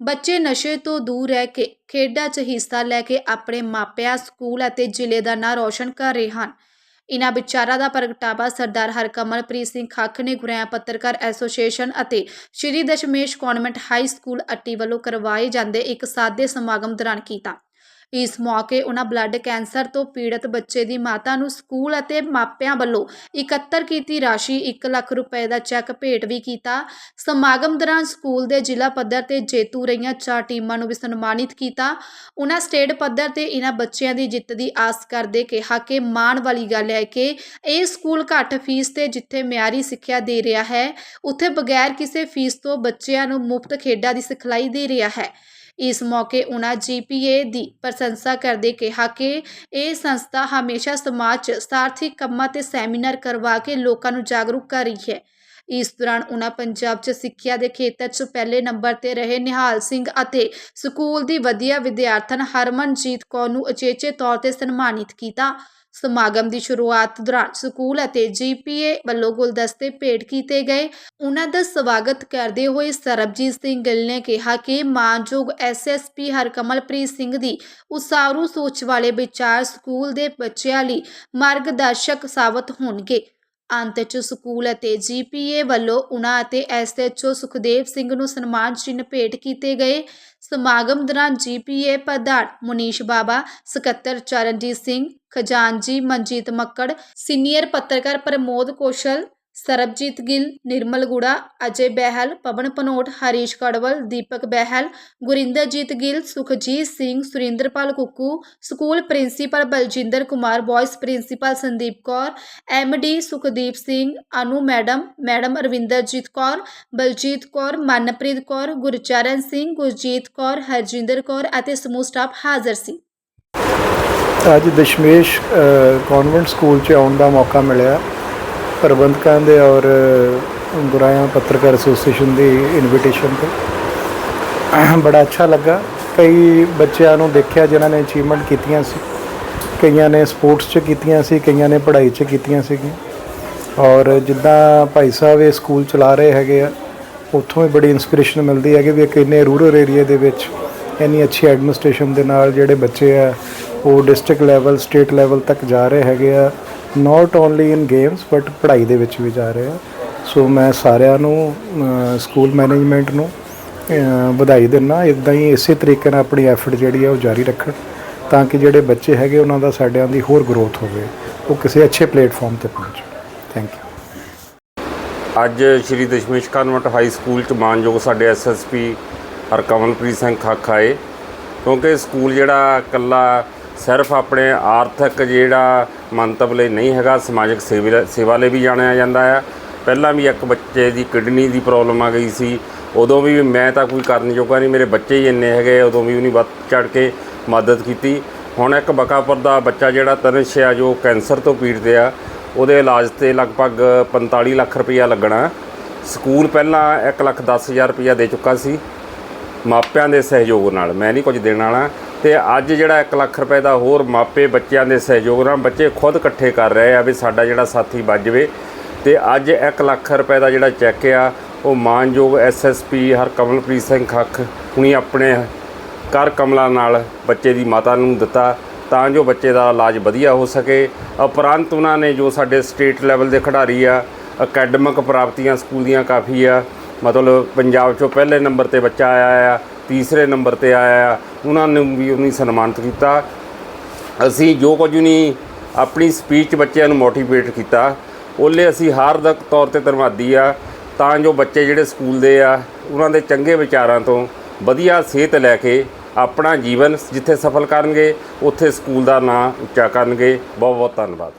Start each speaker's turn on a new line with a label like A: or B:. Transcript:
A: ਬੱਚੇ ਨਸ਼ੇ ਤੋਂ ਦੂਰ ਰਹਿ ਕੇ ਖੇਡਾਂ 'ਚ ਹਿੱਸਾ ਲੈ ਕੇ ਆਪਣੇ ਮਾਪਿਆਂ, ਸਕੂਲ ਅਤੇ ਜ਼ਿਲ੍ਹੇ ਦਾ ਨਾਂ ਰੌਸ਼ਨ ਕਰ ਰਹੇ ਹਨ। ਇਨ੍ਹਾਂ ਵਿਚਾਰਾਂ ਦਾ ਪ੍ਰਗਟਾਵਾ ਸਰਦਾਰ ਹਰਕਮਲਪ੍ਰੀਤ ਸਿੰਘ ਖੱਖ ਨੇ ਗੁਰੇਆ ਪੱਤਰਕਾਰ ਐਸੋਸੀਏਸ਼ਨ ਅਤੇ Shri Dashmesh convent high school Atti ਵੱਲੋਂ ਕਰਵਾਏ ਜਾਂਦੇ ਇੱਕ ਸਾਦੇ ਸਮਾਗਮ ਦੌਰਾਨ ਕੀਤਾ। ਇਸ ਮੌਕੇ ਉਹਨਾਂ ਬਲੱਡ ਕੈਂਸਰ ਤੋਂ ਪੀੜਤ ਬੱਚੇ ਦੀ ਮਾਤਾ ਨੂੰ ਸਕੂਲ ਅਤੇ ਮਾਪਿਆਂ ਵੱਲੋਂ ਇਕੱਤਰ ਕੀਤੀ ਰਾਸ਼ੀ 1 ਲੱਖ ਰੁਪਏ ਦਾ ਚੈੱਕ ਭੇਟ ਵੀ ਕੀਤਾ। ਸਮਾਗਮ ਦੌਰਾਨ ਸਕੂਲ ਦੇ ਜ਼ਿਲ੍ਹਾ ਪੱਧਰ ਤੇ ਜੇਤੂ ਰਹੀਆਂ ਚਾਰ ਟੀਮਾਂ ਨੂੰ ਵੀ ਸਨਮਾਨਿਤ ਕੀਤਾ। ਉਹਨਾਂ ਸਟੇਟ ਪੱਧਰ ਤੇ ਇਹਨਾਂ ਬੱਚਿਆਂ ਦੀ ਜਿੱਤ ਦੀ ਆਸ ਕਰਦੇ ਕਿਹਾ ਕਿ ਮਾਣ ਵਾਲੀ ਗੱਲ ਹੈ ਕਿ ਇਹ ਸਕੂਲ ਘੱਟ ਫੀਸ ਤੇ ਜਿੱਥੇ ਮਿਆਰੀ ਸਿੱਖਿਆ ਦੇ ਰਿਹਾ ਹੈ, ਉੱਥੇ ਬਗੈਰ ਕਿਸੇ ਫੀਸ ਤੋਂ ਬੱਚਿਆਂ ਨੂੰ ਮੁਫਤ ਖੇਡਾਂ ਦੀ ਸਿਖਲਾਈ ਦੇ ਰਿਹਾ ਹੈ। ਇਸ ਮੌਕੇ ਉਹਨਾਂ ਜੀਪੀਏ ਦੀ ਪ੍ਰਸ਼ੰਸਾ ਕਰਦੇ ਕਿਹਾ ਕਿ ਇਹ ਸੰਸਥਾ ਹਮੇਸ਼ਾ ਸਮਾਜ 'ਚ ਸਾਰਥਿਕ ਕੰਮਾਂ ਤੇ ਸੈਮੀਨਾਰ ਕਰਵਾ ਕੇ ਲੋਕਾਂ ਨੂੰ ਜਾਗਰੂਕ ਕਰ ਰਹੀ ਹੈ। ਇਸ ਦੌਰਾਨ ਉਹਨਾਂ ਪੰਜਾਬ 'ਚ ਸਿੱਖਿਆ ਦੇ ਖੇਤਰ 'ਚ ਪਹਿਲੇ ਨੰਬਰ ਤੇ ਰਹੇ ਨਿਹਾਲ ਸਿੰਘ ਅਤੇ ਸਕੂਲ ਦੀ ਵਧੀਆ ਵਿਦਿਆਰਥਣ ਹਰਮਨਜੀਤ ਕੌਰ ਨੂੰ ਅਚੇਚੇ ਤੌਰ ਤੇ ਸਨਮਾਨਿਤ ਕੀਤਾ। ਸਮਾਗਮ ਦੀ ਸ਼ੁਰੂਆਤ ਦੌਰਾਨ ਸਕੂਲ ਅਤੇ ਜੀਪੀਏ ਵੱਲੋਂ ਗੁਲਦਸਤੇ ਭੇਟ ਕੀਤੇ ਗਏ। ਉਹਨਾਂ ਦਾ ਸਵਾਗਤ ਕਰਦੇ ਹੋਏ ਸਰਬਜੀਤ ਸਿੰਘ ਗਿੱਲ ਨੇ ਕਿਹਾ ਕਿ ਮਾਨਯੋਗ ਐਸਐਸਪੀ ਹਰਕਮਲਪ੍ਰੀਤ ਸਿੰਘ ਦੀ ਉਸਾਰੂ ਸੋਚ ਵਾਲੇ ਵਿਚਾਰ ਸਕੂਲ ਦੇ ਬੱਚਿਆਂ ਲਈ ਮਾਰਗਦਰਸ਼ਕ ਸਾਬਤ ਹੋਣਗੇ। ਅੰਤ 'ਚ ਸਕੂਲ ਅਤੇ ਜੀਪੀਏ ਵੱਲੋਂ ਉਹਨਾਂ ਅਤੇ ਐਸਐਚਓ ਸੁਖਦੇਵ ਸਿੰਘ ਨੂੰ ਸਨਮਾਨ ਚਿੰਨ੍ਹ ਭੇਟ ਕੀਤੇ ਗਏ। ਸਮਾਗਮ ਦੌਰਾਨ ਜੀਪੀਏ ਪ੍ਰਧਾਨ ਮੁਨੀਸ਼ ਬਾਬਾ, ਸਕੱਤਰ ਚਰਨਜੀਤ ਸਿੰਘ, ਖਜ਼ਾਨਜੀ ਮਨਜੀਤ ਮੱਕੜ, ਸੀਨੀਅਰ ਪੱਤਰਕਾਰ Pramod Kaushal Sarabjit Gill, Nirmal Gura, Ajay Behl, Pawan Panot, Harish Karwal, Deepak Behl, Gurinderjit Gill, Sukhjit Singh, Surinderpal Kukku, school principal Baljinder Kumar boys principal Sandeep Kaur MD Sukhdeep Singh, Anu madam madam Arvinderjit Kaur, Baljit Kaur, Manpreet Kaur, Gurcharan Singh, Gurjit Kaur, Harjinder Kaur ਅਤੇ ਸਮੂਹ staff ਹਾਜ਼ਰ ਸੀ।
B: ਅੱਜ Dashmesh convent school 'ਚ ਆਉਣ ਦਾ ਮੌਕਾ ਮਿਲਿਆ। ਪ੍ਰਬੰਧਕਾਂ ਦੇ ਔਰ ਗੁਰਾਇਆ ਪੱਤਰਕਾਰ ਐਸੋਸੀਏਸ਼ਨ ਦੀ ਇਨਵੀਟੇਸ਼ਨ ਤੇ। ਬੜਾ ਅੱਛਾ ਲੱਗਾ। ਕਈ ਬੱਚਿਆਂ ਨੂੰ ਦੇਖਿਆ ਜਿਨ੍ਹਾਂ ਨੇ ਅਚੀਵਮੈਂਟ ਕੀਤੀਆਂ ਸੀ। ਕਈਆਂ ਨੇ ਸਪੋਰਟਸ 'ਚ ਕੀਤੀਆਂ ਸੀ, ਕਈਆਂ ਨੇ ਪੜ੍ਹਾਈ 'ਚ ਕੀਤੀਆਂ ਸੀਗੀਆਂ। ਔਰ ਜਿੱਦਾਂ ਭਾਈ ਸਾਹਿਬ ਇਹ ਸਕੂਲ ਚਲਾ ਰਹੇ ਹੈਗੇ ਆ, ਉੱਥੋਂ ਵੀ ਬੜੀ ਇਨਸਪੀਰੇਸ਼ਨ ਮਿਲਦੀ ਹੈ ਕਿ ਵੀ ਇੱਕ ਇੰਨੇ ਰੂਰਲ ਏਰੀਆ ਦੇ ਵਿੱਚ ਇੰਨੀ ਅੱਛੀ ਐਡਮਿਨਿਸਟ੍ਰੇਸ਼ਨ ਦੇ ਨਾਲ ਜਿਹੜੇ ਬੱਚੇ ਆ, ਉਹ ਡਿਸਟ੍ਰਿਕਟ ਲੈਵਲ ਸਟੇਟ ਲੈਵਲ ਤੱਕ ਜਾ ਰਹੇ ਹੈਗੇ ਆ। Not only in games but ਪੜ੍ਹਾਈ ਦੇ ਵਿੱਚ ਵੀ ਜਾ ਰਹੇ ਆ ਸੋ ਮੈਂ ਸਾਰਿਆਂ ਨੂੰ ਸਕੂਲ ਮੈਨੇਜਮੈਂਟ ਨੂੰ ਵਧਾਈ ਦਿੰਦਾ ਇਦਾਂ ਹੀ ਇਸੇ ਤਰੀਕੇ ਨਾਲ ਆਪਣੀ ਐਫਰਟ ਜਿਹੜੀ ਆ ਉਹ ਜਾਰੀ ਰੱਖਣ, ਤਾਂ ਕਿ ਜਿਹੜੇ ਬੱਚੇ ਹੈਗੇ, ਉਹਨਾਂ ਦਾ ਸਾਡਿਆਂ ਦੀ ਹੋਰ ਗਰੋਥ ਹੋਵੇ। ਉਹ ਕਿਸੇ ਅੱਛੇ ਪਲੇਟਫਾਰਮ ਤੇ ਪਹੁੰਚਣ। ਥੈਂਕ ਯੂ
C: ਅੱਜ Shri Dashmesh convent high school ਚ ਮਾਨਯੋਗ ਸਾਡੇ ਐਸਐਸਪੀ ਹਰਕਮਲਪ੍ਰੀਤ ਸਿੰਘ ਖਾਖਾ ਏ ਕਿਉਂਕਿ ਸਕੂਲ ਜਿਹੜਾ ਇਕੱਲਾ ਸਿਰਫ ਆਪਣੇ ਆਰਥਿਕ ਜਿਹੜਾ ਮੰਤਵ ਲਈ ਨਹੀਂ ਹੈਗਾ, ਸਮਾਜਿਕ ਸੇਵਾ ਸੇਵਾ ਲਈ ਵੀ ਜਾਣਿਆ ਜਾਂਦਾ ਆ ਪਹਿਲਾਂ ਵੀ ਇੱਕ ਬੱਚੇ ਦੀ ਕਿਡਨੀ ਦੀ ਪ੍ਰੋਬਲਮ ਆ ਗਈ ਸੀ। ਉਦੋਂ ਵੀ ਮੈਂ ਤਾਂ ਕੋਈ ਕਰਨ ਜੋਗਾ ਨਹੀਂ, ਮੇਰੇ ਬੱਚੇ ਹੀ ਇੰਨੇ ਹੈਗੇ, ਉਦੋਂ ਵੀ ਉਹਨੇ ਵੱਧ ਚੜ ਕੇ ਮਦਦ ਕੀਤੀ। ਹੁਣ ਇੱਕ ਬਕਾਪੁਰ ਦਾ ਬੱਚਾ ਜਿਹੜਾ ਤਨਿਸ਼ ਆ, ਜੋ ਕੈਂਸਰ ਤੋਂ ਪੀੜਤ ਆ, ਉਹਦੇ ਇਲਾਜ ਤੇ ਲਗਭਗ 45 ਲੱਖ ਰੁਪਈਆ ਲੱਗਣਾ। ਸਕੂਲ ਪਹਿਲਾਂ 1 ਲੱਖ 10 ਹਜ਼ਾਰ ਰੁਪਈਆ ਦੇ ਚੁੱਕਾ ਸੀ। ਮਾਪਿਆਂ ਦੇ ਸਹਿਯੋਗ ਨਾਲ, ਮੈਂ ਨਹੀਂ ਕੁਝ ਦੇਣ ਵਾਲਾ। ਤੇ ਅੱਜ ਜਿਹੜਾ 1 ਲੱਖ ਰੁਪਏ ਦਾ ਹੋਰ ਮਾਪੇ ਬੱਚਿਆਂ ਦੇ ਸਹਿਯੋਗ ਨਾਲ ਬੱਚੇ ਖੁਦ ਇਕੱਠੇ ਕਰ ਰਹੇ ਆ ਵੀ ਸਾਡਾ ਜਿਹੜਾ ਸਾਥੀ ਵੱਜ ਜਾਵੇ। ਤੇ ਅੱਜ 1 ਲੱਖ ਰੁਪਏ ਦਾ ਜਿਹੜਾ ਚੈੱਕ ਆ, ਉਹ ਮਾਨਯੋਗ ਐਸਐਸਪੀ ਹਰਕਮਲਪ੍ਰੀਤ ਸਿੰਘ ਖੱਖ ਹੁਣੀ ਆਪਣੇ ਕਰ ਕਮਲਾ ਨਾਲ ਬੱਚੇ ਦੀ ਮਾਤਾ ਨੂੰ ਦਿੱਤਾ ਤਾਂ ਜੋ ਬੱਚੇ ਦਾ ਇਲਾਜ ਵਧੀਆ ਹੋ ਸਕੇ। ਉਪਰੰਤ ਉਹਨਾਂ ਨੇ ਜੋ ਸਾਡੇ ਸਟੇਟ ਲੈਵਲ ਦੇ ਖਿਡਾਰੀ ਆ, ਅਕੈਡਮਿਕ ਪ੍ਰਾਪਤੀਆਂ ਸਕੂਲ ਦੀਆਂ ਕਾਫੀ ਆ ਮਤਲਬ ਪੰਜਾਬ ਚੋਂ ਪਹਿਲੇ ਨੰਬਰ ਤੇ ਬੱਚਾ ਆਇਆ ਆ, ਤੀਸਰੇ ਨੰਬਰ ਤੇ ਆਇਆ ਆ, ਉਹਨਾਂ ਨੂੰ ਵੀ ਉਹਨੀ ਸਨਮਾਨਿਤ ਕੀਤਾ। ਅਸੀਂ ਜੋ ਕੁਝ ਨਹੀਂ ਆਪਣੀ ਸਪੀਚ ਬੱਚਿਆਂ ਨੂੰ ਮੋਟੀਵੇਟ ਕੀਤਾ, ਉਹਲੇ ਅਸੀਂ ਹਾਰਦਕ ਤੌਰ ਤੇ ਧੰਨਵਾਦੀ ਆ, ਤਾਂ ਜੋ ਬੱਚੇ ਜਿਹੜੇ ਸਕੂਲ ਦੇ ਆ, ਉਹਨਾਂ ਦੇ ਚੰਗੇ ਵਿਚਾਰਾਂ ਤੋਂ ਵਧੀਆ ਸਿਹਤ ਲੈ ਕੇ ਆਪਣਾ ਜੀਵਨ ਜਿੱਥੇ ਸਫਲ ਕਰਨਗੇ, ਉੱਥੇ ਸਕੂਲ ਦਾ ਨਾਂ ਉੱਚਾ ਕਰਨਗੇ। ਬਹੁਤ ਬਹੁਤ ਧੰਨਵਾਦ।